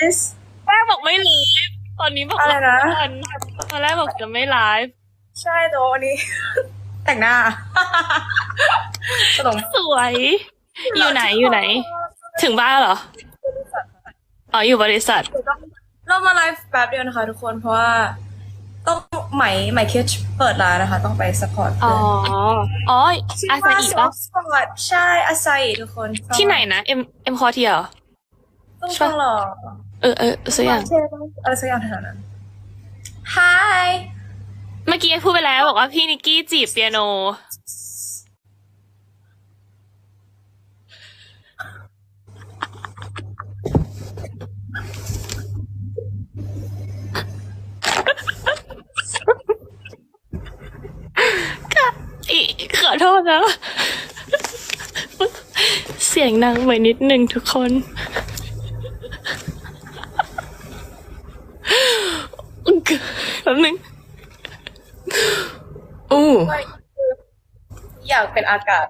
guys แรกบอกไม่ไลฟ์ตอนนี้บอกอะไรนะ ตอนตอนแรกบอกจะไม่ไลฟ์ใช่แต่ว่าวันนี้ แต่งหน้าตลกมากสวย อยู่ไหนอยู่ไหน ถึงบ้านเหรอ อ๋ออยู่บริษัท เรามาไลฟ์แป๊บเดียวนะคะทุกคนเพราะว่าต้องไหมไหมเคชเปิดร้านนะคะ ต้องไปสปอร์ตอ๋อ อ๋ออาซาอิปะสปอร์ตใช่อาซาอิทุกคน ที่ไหนนะ เอ็มเอ็มคอเทียเหรอต้องฟังหรอ เออเออสักอย่างอะไรสักอย่างแถวนั้น Hi เมื่อกี้พูดไปแล้วบอกว่าพี่นิกกี้จีบเปียโนค่ะอีขอโทษนะ เสียงดังไปนิดนึงทุกคน แป๊บนึงอู้อยากเป็นอากาศ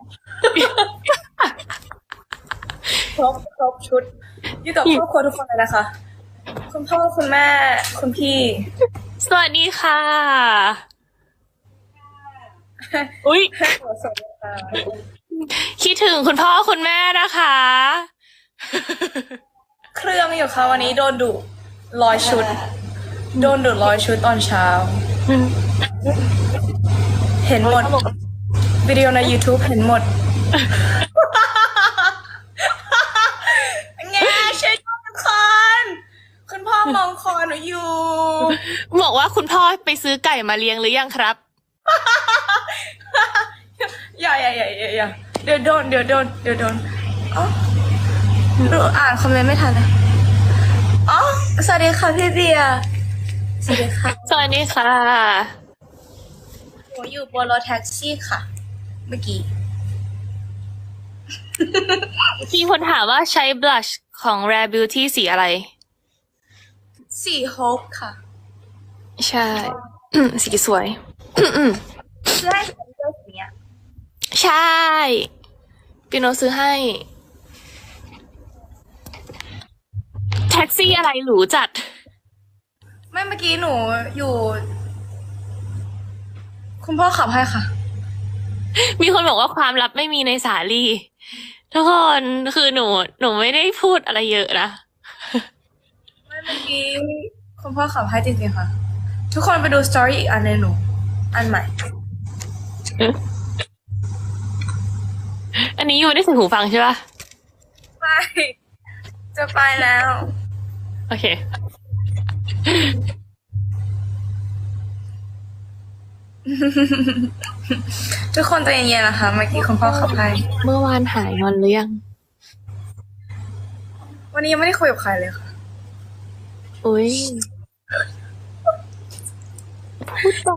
ครบครบชุด อยู่กับครอบครัวทุกคนเลยนะคะ คุณพ่อคุณแม่ คุณพี่ สวัสดีค่ะ อุ้ยสวัสดีค่ะคิดถึงคุณพ่อคุณแม่นะคะ เครื่องอยู่ค่ะวันนี้โดนดุร้อยชุด โดนดุร้อยชุดตอนเช้า เห็นหมด วิดีโอใน YouTube เห็นหมดไงช่วยด้วยทุกคน คุณพ่อมองคอหนูอยู่ บอกว่าคุณพ่อไปซื้อไก่มาเลี้ยงหรือยังครับ อย่าอย่าอย่าอย่าอย่าเดี๋ยวโดนเดี๋ยวโดนเดี๋ยวโดนอ๋อหนูอ่านคอมเมนต์ไม่ทันเลยอ๋อ สวัสดีค่ะพี่เบียร์ สวัสดีค่ะ สวัสดีค่ะหนูอยู่บนรถแท็กซี่ค่ะ เมื่อกี้พี่คนถามว่าใช้บลัชของ Rare Beauty สีอะไร สี่โฮปค่ะ ใช่อืมสีสวยอืมอืมซื้อให้ผมเจอสีเนี้ยใช่ปีโนซื้อให้ แท็กซี่อะไรหรูจัด ไม่เมื่อกี้หนูอยู่ คุณพ่อขับให้ค่ะ มีคนบอกว่าความลับไม่มีในสาลีทุกคนคือหนู หนูไม่ได้พูดอะไรเยอะนะ ไม่เมื่อกี้คุณพ่อขับให้จริงๆค่ะ ทุกคนไปดูสตอรี่อีกอันในงหนู อันใหม่ อันนี้อยู่ได้ใส่หูฟังใช่ปะไป จะไปแล้ว โอเค ทุกคนใจเย็นๆนะคะเมื่อกี้คุณพ่อขับให้เมื่อวานหายงอนหรือยัง วันนี้ยังไม่ได้คุยกับใครเลยค่ะ อุ้ยพูดต่อ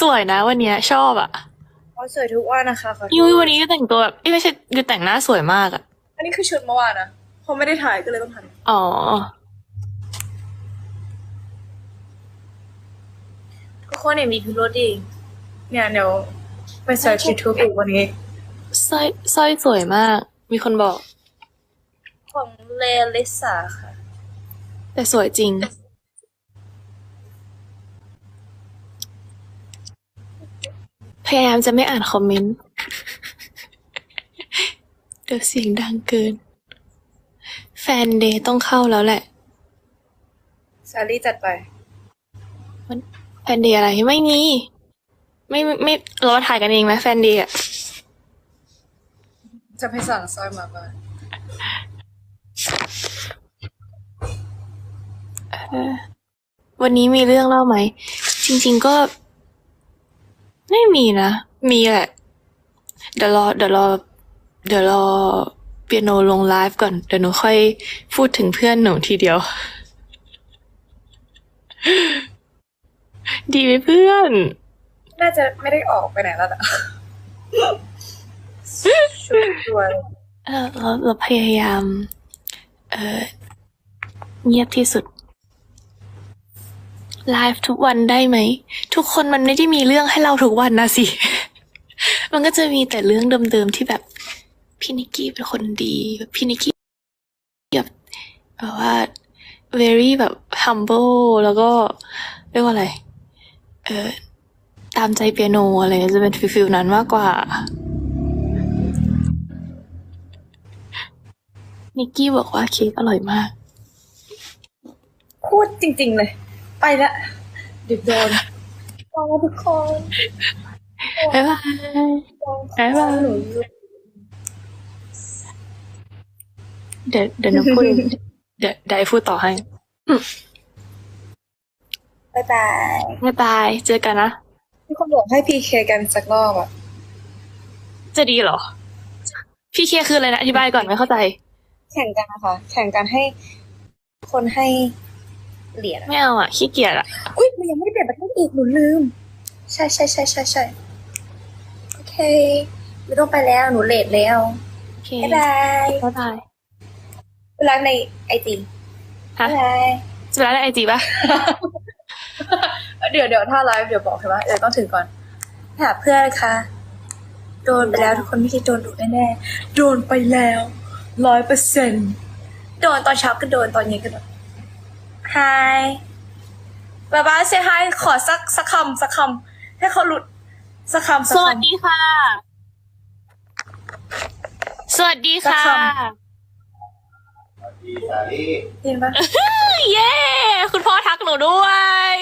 สวยนะวันเนี้ยชอบอะเขาสวยทุกวันนะคะขอโทษยุ้ยวันนี้ยูแต่งตัวแบบเอ้ยไม่ใช่ยูแต่งหน้าสวยมากอะ อันนี้คือชุดเมื่อวานนะ เพราะไม่ได้ถ่ายก็เลยต้องถ่ายอ๋อ ทุกคนเนี่ยมีพิรุธดีเนี่ยเดี๋ยวไปเสิร์ช YouTube อีกวันนี้สร้อยสร้อยสวยมาก มีคนบอก ของเลลิสาค่ะ แต่สวยจริง พยายามจะไม่อ่านคอมเมนต์ เดี๋ยวเสียงดังเกิน แฟนเดย์ต้องเข้าแล้วแหละ ซารี่จัดไป แฟนเดย์อะไรไม่มีไม่ไม่ไม่เรามาถ่ายกันเองไหมแฟนเดย์อะจะไปสั่งซอยมาบ้านวันนี้มีเรื่องเล่าไหม จริง ๆก็ ไม่มีนะ มีแหละ เดี๋ยวรอเดี๋ยวรอเดี๋ยวรอเปียโนลงไลฟ์ก่อน เดี๋ยวหนูค่อยพูดถึงเพื่อนหนูทีเดียว ดีไหมเพื่อน น่าจะไม่ได้ออกไปไหนแล้วนะชุดสวยเออเราเราพยายาม เออเงียบที่สุดไลฟ์ทุกวันได้ไหม ทุกคนมันไม่ได้มีเรื่องให้เราทุกวันนะสิ มันก็จะมีแต่เรื่องเดิมๆที่แบบ พี่นิกกี้เป็นคนดีแบบพี่นิกกี้แบบแบบว่า very แบบ humble แล้วก็เรียกว่าอะไร เออตามใจเปียโนอะไรจะเป็นฟิลฟิลนั้นมากกว่า นิกกี้บอกว่าเค้กอร่อยมาก พูดจริง ๆ เลย ไปละเดี๋ยวโดนรอทุกคนบ๊ายบายบ๊ายบาย หนู เดี๋ยวเดี๋ยวหนูพูดเดี๋ยวเดี๋ยวไอ้พูดต่อให้บายบายบ๊ายบาย เจอกันนะมีคนบอกให้พีเคกันสักรอบอะ จะดีเหรอ พี่เคคืออะไรนะ อธิบายก่อนไม่เข้าใจ แข่งกันนะคะ แข่งกันให้ คนให้เหรียญอะไม่เอาอะ ขี้เกียจอะ อุ้ยมันยังไม่ได้เปลี่ยนประเทศอีกหนูลืม ใช่ใช่ใช่ใช่ใช่โอเค ไม่ต้องไปแล้ว หนูเลทแล้ว โอเคบ๊ายบายบ๊าย บายเวลาในไอจีฮะบ๊ายบายจะไปร้านไอจีป่ะเดี๋ยวเดี๋ยวถ้าไลฟ์เดี๋ยวบอกใช่ไหมเดี๋ยวต้องถึงก่อนหาเพื่อนค่ะโดนไปแล้วทุกคนไม่ได้โดนดุแน่ๆโดนไปแล้วร้อยเปอร์เซ็นต์โดนตอนเช้าก็โดนตอนเย็นก็โดน Hi บ๊ายบายเซฮายขอสักสักคำสักคำให้เขาหลุดสักคำสัสกวัสคำดีค่ะ สวัสดีค่ะสักค ดีสาลีเห็นปะเย้ คุณพ่อทักหนูด้วย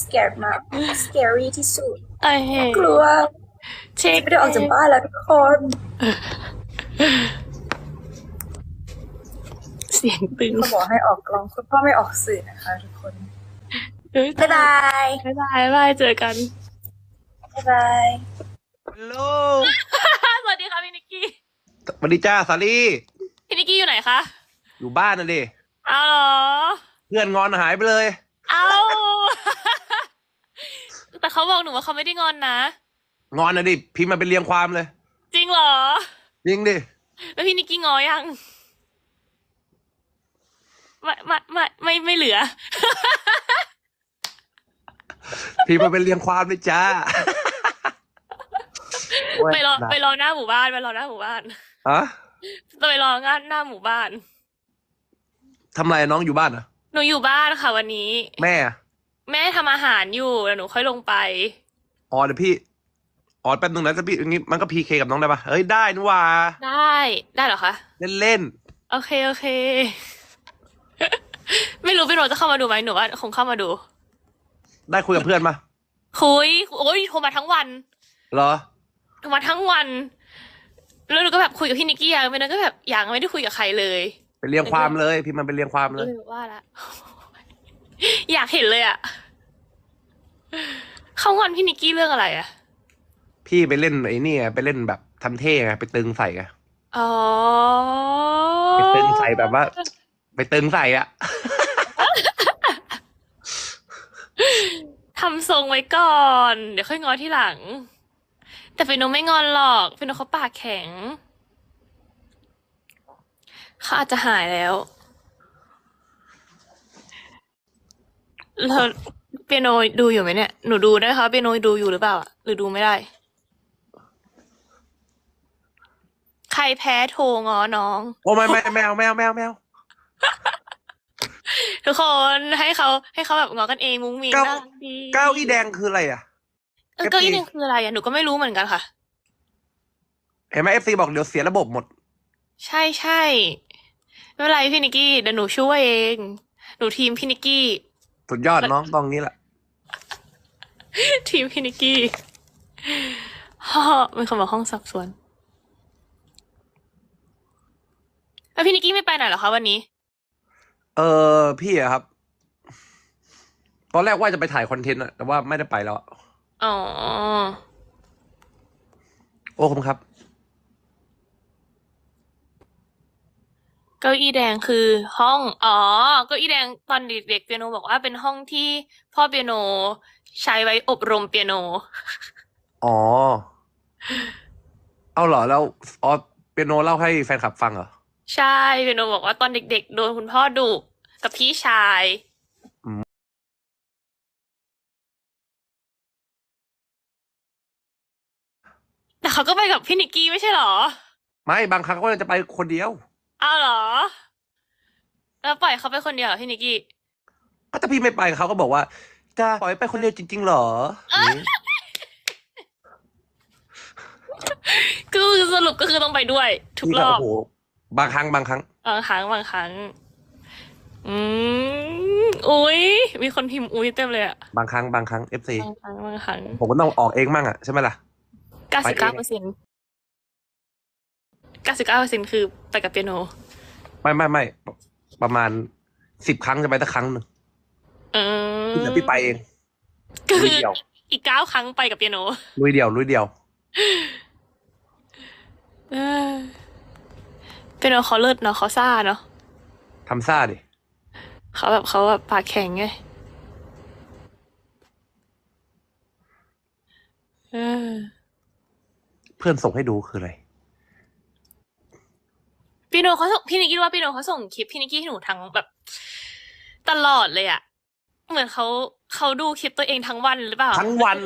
scared มาก scary ที่สุดเอ้ยกลัวเช็คไม่ได้ออกจากบ้านแล้วทุกคน เสียงตึงเขาบอกให้ออกกล้องคุณพ่อไม่ออกสื่อนะคะทุกคนเฮ้ยบ๊ายบายบ๊ายบาย บ๊ายบาย เจอกัน บ๊ายบาย ฮัลโหล สวัสดีค่ะพี่นิกกี้ สวัสดีจ้าสาลีพี่นิกกี้อยู่ไหนคะ อยู่บ้านนะดิ เอาเหรอ เพื่อนงอนหายไปเลย เอา แต่เขาบอกหนูว่าเขาไม่ได้งอนนะ งอนนะดิ พิมพ์มาเป็นเรียงความเลย จริงเหรอจริงดิ แล้วพี่นิกกี้งอยัง ไม่ไม่ไม่ไม่ไม่เหลือ พิมพ์มาเป็นเรียงความเลยจ้าโยไปรอหนัก ไปรอหน้าหมู่บ้านไปรอหน้าหมู่บ้านฮะจะไปรองานหน้าหมู่บ้าน ทำไรน้องอยู่บ้านเหรอหนูอยู่บ้านค่ะวันนี้ แม่อะแม่ทำอาหารอยู่แล้วหนูค่อยลงไป อ๋อเดี๋ยวพี่อ๋อแป๊บนึงนะจะพี่อย่างงี้มันก็พีเคกับน้องได้ปะเฮ้ยได้นี่หว่าได้ได้เหรอคะเล่นเล่นโอเคโอเค ไม่รู้พี่โรจะเข้ามาดูไหมหนูว่าคงเข้ามาดู ๆได้คุยกับเพื่อนปะคุยโอ้ยโทรมาทั้งวันเหรอ โทรมาทั้งวัน แล้วหนูก็แบบคุยกับพี่นิกกี้ยังไม่นั้นก็แบบยังไม่ได้คุยกับใครเลยเป็นเรียงความเลยพิมพ์มาเป็นเรียงความเลยเออว่าละอยากเห็นเลยอะเขางอนพี่นิกกี้เรื่องอะไรอะพี่ไปเล่นไอ้นี่ไงไปเล่นแบบทำเท่ไงไปตึงใส่ไงอ๋อไปตึงใส่แบบว่า ไปตึงใส่อะทำทรงไว้ก่อน เดี๋ยวค่อยงอที่หลัง แต่เฟนโนไม่งอนหรอกเฟนโนเขาปากแข็ง เขาอาจจะหายแล้ว แล้วเปียโนดูอยู่ไหมเนี่ย หนูดูนะคะเปียโนดูอยู่หรือเปล่าอะหรือดูไม่ได้ ใครแพ้โทรงอน้อง โอ้ไม่ไม่ไม่เอาไม่เอาไม่เอาไม่เอาทุกคนให้เขาให้เขาแบบงอกันเองมุ้งมิ้งเก้าน่ารักดีเก้าอี้แดงคืออะไรอะ เออเก้าอี้แดงคืออะไรอะหนูก็ไม่รู้เหมือนกันค่ะ เห็นไหมเอฟซีบอกเดี๋ยวเสียระบบหมด ใช่ใช่ไม่เป็นไรพี่นิกกี้เดี๋ยวหนูช่วยเอง หนูทีมพี่นิกกี้ สุดยอดน้องตรงนี้แหละ ทีมพี่นิกกี้ฮ่อมีคนบอกห้องสับสนแล้วพี่นิกกี้ไม่ไปไหนเหรอคะวันนี้ เออพี่อะครับ ตอนแรกว่าจะไปถ่ายคอนเทนต์อะแต่ว่าไม่ได้ไปแล้ว อะอ๋อ โอ้คุณครับ เก้าอี้แดงคือห้อง อ๋อ เก้าอี้แดงตอนเด็กๆเปียโนบอกว่าเป็นห้องที่พ่อเปียโนใช้ไว้อบรมเปียโน อ๋อ เอาเหรอแล้วอ๋อเปียโนเล่าให้แฟนคลับฟังเหรอ ใช่เปียโนบอกว่าตอนเด็กๆ โดนคุณพ่อดุกับพี่ชาย แต่เขาก็ไปกับพี่นิกกี้ไม่ใช่เหรอ ไม่บางครั้งก็จะไปคนเดียวอ้าวเหรอ แล้วปล่อยเขาไปคนเดียวเหรอพี่นิกกี้ ก็ถ้าพี่ไม่ไปเขาก็บอกว่า จะปล่อยไปคนเดียวจริงๆเหรออย่างนี้คือสรุปก็คือต้องไปด้วย ทุกพี่รก็อบโอ้โหบางครั้งบางครั้งบางครั้งบางครั้ง อืมอุ้ยมีคนพิมพ์อุ้ยเต็มเลยอะบางครั้งบางครั้งเอฟซีบางครั้งบางครั้งผมก็ต้องออกเองมั่งอะใช่ไหมล่ะ เก้าสิบเก้าเปอร์เซ็นต์เก้าสิบเก้าเปอร์เซ็นต์คือไปกับเปียโน ไม่ไม่ไม่ประมาณสิบครั้งจะไปสักครั้งหนึ่งเออที่เหลือพี่ไปเองก็ลุคืยอเดียวอีกเก้าครั้งไปกับเปียโนลุยเดียวลุยเดียวเออเปียโนเขาเลิศเนาะเขาซ่าเนาะทำซ่าดิเขาแบบเขาแบบปากแข็งไงเออ เพื่อนส่งให้ดูคืออะไรพี่โนเขาส่งพี่นิกกี้ว่าพี่โนเขาส่งคลิปพี่นิกกี้ให้หนูทั้งแบบ ตลอดเลยอะเหมือนเขาเขาดูคลิปตัวเองทั้งวันหรือเปล่า ทั้งวัน